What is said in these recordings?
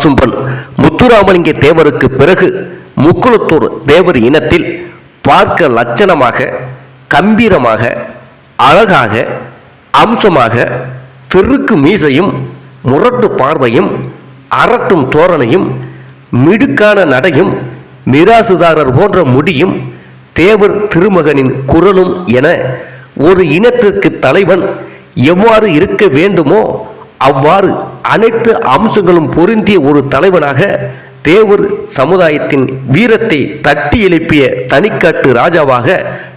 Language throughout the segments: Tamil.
பசும்பன் முத்துராமலிங்க தேவருக்கு பிறகு முக்குளத்தூர் தேவர் இனத்தில் பார்க்க லட்சணமாக கம்பீரமாக அழகாக அம்சமாக திருக்கு மீசையும் முரட்டு பார்வையும் அரட்டும் தோரணையும் மிடுக்கான நடையும் மிராசுதாரர் போன்ற முடியும் தேவர் திருமகனின் குரலும் என ஒரு இனத்திற்கு தலைவன் எவ்வாறு இருக்க வேண்டுமோ அவ்வாறு அனைத்து அம்சங்களும் பொருந்திய ஒரு தலைவனாக தேவர் சமுதாயத்தின் வீரத்தை தட்டி எழுப்பிய தனிக்காட்டு ராஜாவாக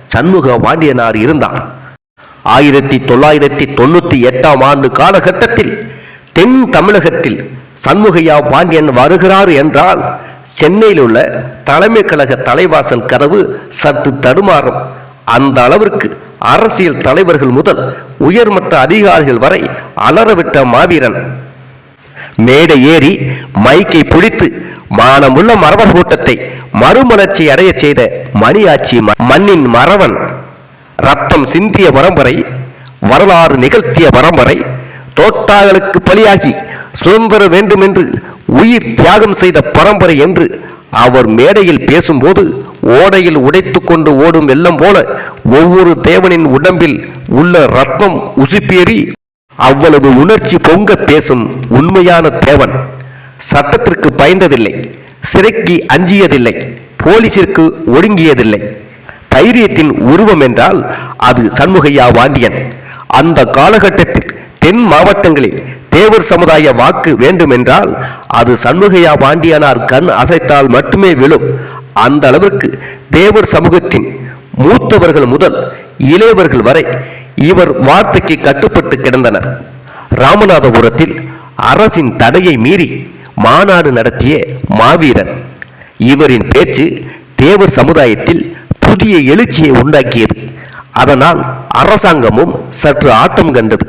சண்முக பாண்டியனார் இருந்தார். ஆயிரத்தி தொள்ளாயிரத்தி தொண்ணூத்தி எட்டாம் ஆண்டு காலகட்டத்தில் தென் தமிழகத்தில் சண்முகையா பாண்டியன் வருகிறார் என்றால் சென்னையில் உள்ள தலைமை கழக தலைவாசல் கதவு சற்று தடுமாறும் அந்த அளவிற்கு அரசியல் தலைவர்கள் முதல் உயர்மட்ட அதிகாரிகள் வரை அலறவிட்ட மாவீரன். மேடை ஏறி மைக்கை பிடித்து மானமுள்ள மரபர் கூட்டத்தை மறுமலர்ச்சி அடைய செய்த மணியாச்சி மண்ணின் மறவன் ரத்தம் சிந்திய பரம்பரை வரலாறு நிகழ்த்திய பரம்பரை தோட்டாக்களுக்கு பலியாகி சுதந்திரம் வேண்டுமென்று உயிர் தியாகம் செய்த பரம்பரை என்று அவர் மேடையில் பேசும்போது ஓடையில் உடைத்து கொண்டு ஓடும் வெள்ளம் போல ஒவ்வொரு தேவனின் உடம்பில் உள்ள ரத்தம் உசுப்பேறி அவ்வளவு உணர்ச்சி பொங்க பேசும் உண்மையான தேவன். சட்டத்திற்கு பயந்ததில்லை சிறைக்கு அஞ்சியதில்லை போலீசிற்கு ஒடுங்கியதில்லை. தைரியத்தின் உருவம் என்றால் அது சண்முகையா வாண்டியன் அந்த காலகட்டத்தில் தென் மாவட்டங்களில் தேவர் சமுதாய வாக்கு வேண்டுமென்றால் அது சண்முகையா பாண்டியனார் கண் அசைத்தால் மட்டுமே விழும். அந்த அளவிற்கு தேவர் சமூகத்தின் மூத்தவர்கள் முதல் இளையவர்கள் வரை இவர் வார்த்தைக்கு கட்டுப்பட்டு கிடந்தனர். ராமநாதபுரத்தில் அரசின் தடையை மீறி மாநாடு நடத்திய மாவீரன் இவரின் பேச்சு தேவர் சமுதாயத்தில் புதிய எழுச்சியை உண்டாக்கியது. அதனால் அரசாங்கமும் சற்று ஆட்டம் கண்டது.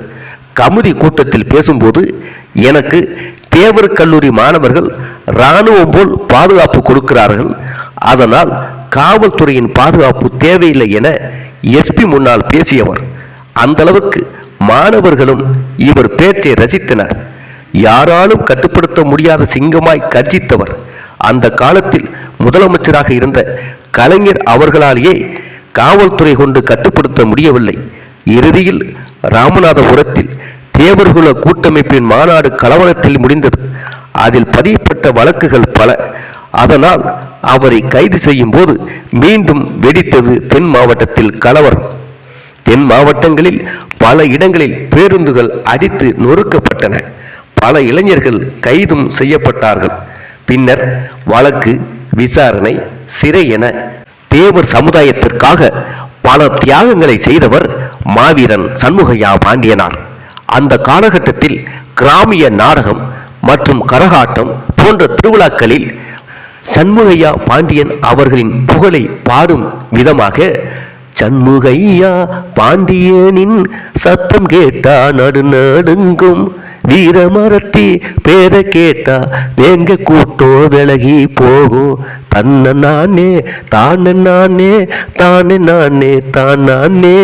கமுதி கூட்டத்தில் பேசும்போது எனக்கு தேவர் கல்லூரி மாணவர்கள் இராணுவம் போல் பாதுகாப்பு கொடுக்கிறார்கள். அதனால் காவல்துறையின் பாதுகாப்பு தேவையில்லை என எஸ்பி முன்னால் பேசியவர். அந்த அளவுக்கு மாணவர்களும் இவர் பேச்சை ரசித்தனர். யாராலும் கட்டுப்படுத்த முடியாத சிங்கமாய் கர்ஜித்தவர். அந்த காலத்தில் முதலமைச்சராக இருந்த கலைஞர் அவர்களாலேயே காவல்துறை கொண்டு கட்டுப்படுத்த முடியவில்லை. இறுதியில் ராமநாதபுரத்தில் தேவர்குல கூட்டமைப்பின் மாநாடு கலவரத்தில் முடிந்தது. அதில் பதியப்பட்ட வழக்குகள் பல. அதனால் அவரை கைது செய்யும் போது மீண்டும் வெடித்தது தென் மாவட்டத்தில் கலவரம். தென் மாவட்டங்களில் பல இடங்களில் பேருந்துகள் அடித்து நொறுக்கப்பட்டன. பல இளைஞர்கள் கைதும் செய்யப்பட்டார்கள். பின்னர் வழக்கு விசாரணை சிறை என தேவர் சமுதாயத்திற்காக பல தியாகங்களை செய்தவர் மாவீரன் சண்முகையா பாண்டியனார். அந்த காலகட்டத்தில் கிராமிய நாடகம் மற்றும் கரகாட்டம் போன்ற திருவிழாக்களில் சண்முகையா பாண்டியன் அவர்களின் புகழை பாடும் விதமாக சண்முகையா பாண்டியனின் சத்தம் கேட்டா நடு நடுங்கும் வீரமரத்தி பேர கேட்டா வேங்க கூட்டோ விலகி போகும். தன்ன நானே தானே நானே தானே நானே தான் நானே.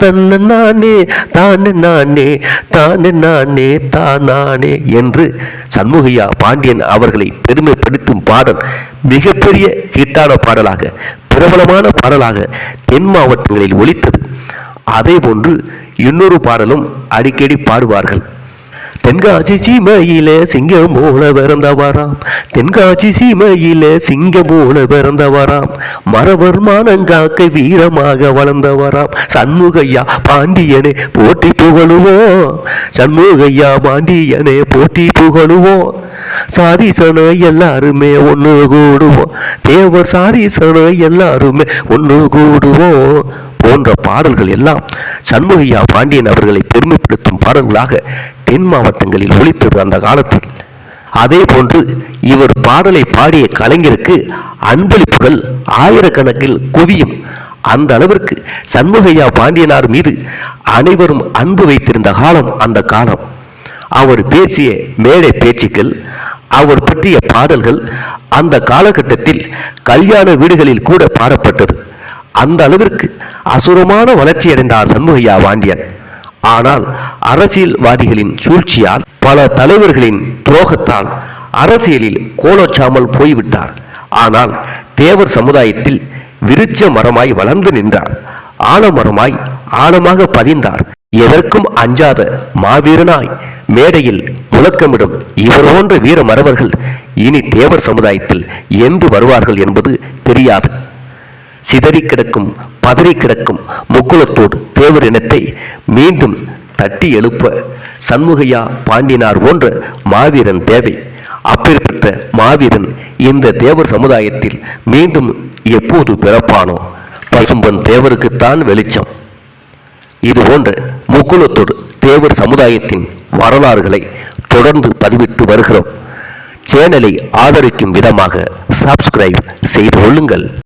தன்ன நானே தானே நானே தானே நானே தான் நானே என்று சண்முகையா பாண்டியன் அவர்களை பெருமைப்படுத்தும் பாடல் மிகப்பெரிய ஹிட்டான பாடலாக பிரபலமான பாடலாக தென் மாவட்டங்களில் ஒலித்தது. அதேபோன்று இன்னொரு பாடலும் அடிக்கடி பாடுவார்கள். தென்காசி சீமையில சிங்கம் போல பிறந்தவராம். தென்காசி சீமையில சிங்கம் போல பிறந்தவராம். மறவர் மானங்காக்க வீரமாக வளர்ந்தவராம். சண்முகையா பாண்டியனே போட்டி புகழுவோம் சண்முகையா பாண்டியனே போட்டி புகழுவோம் சாதிசன எல்லாருமே ஒன்று கூடுவோம் தேவர் சாதிசன எல்லாருமே ஒன்று கூடுவோம் போன்ற பாடல்கள் எல்லாம் சண்முகையா பாண்டியன் அவர்களை பெருமைப்படுத்தும் பாடல்களாக தென் மாவட்டங்களில் ஒழித்தது அந்த காலத்தில். அதே போன்று இவர் பாடலை பாடிய கலைஞருக்கு அன்பளிப்புகள் ஆயிரக்கணக்கில் குவியும். அந்த அளவிற்கு சண்முகையா பாண்டியனார் மீது அனைவரும் அன்பு வைத்திருந்த காலம் அந்த காலம். அவர் பேசிய மேடை பேச்சுக்கள் அவர் பற்றிய பாடல்கள் அந்த காலகட்டத்தில் கல்யாண வீடுகளில் கூட பாடப்பட்டது. அந்த அளவிற்கு அசுரமான வளர்ச்சியடைந்தார் சண்முகையா பாண்டியன். ஆனால் அரசியல்வாதிகளின் சூழ்ச்சியால் பல தலைவர்களின் துரோகத்தால் அரசியலில் கோலோச்சாமல் போய்விட்டார். ஆனால் தேவர் சமுதாயத்தில் விருச்ச மரமாய் வளர்ந்து நின்றார். ஆலமரமாய் ஆழமாக பதிந்தார். எதற்கும் அஞ்சாத மாவீரனாய் மேடையில் முழக்கமிடும் இவர் போன்ற வீர மறவர்கள் இனி தேவர் சமுதாயத்தில் என்று வருவார்கள் என்பது தெரியாது. சிதறி கிடக்கும் பதறி கிடக்கும் முக்குளத்தோடு தேவர் இனத்தை மீண்டும் தட்டி எழுப்ப சண்முகையா பாண்டினார் போன்ற மாவீரன் தேவை. அப்பேற்பட்ட மாவீரன் இந்த தேவர் சமுதாயத்தில் மீண்டும் எப்போது பிறப்பானோ? பசும்பன் தேவருக்குத்தான் வெளிச்சம். இது போன்ற முக்குளத்தோடு தேவர் சமுதாயத்தின் வரலாறுகளை தொடர்ந்து பதிவிட்டு வருகிறோம். சேனலை ஆதரிக்கும் விதமாக சப்ஸ்கிரைப் செய்து கொள்ளுங்கள்.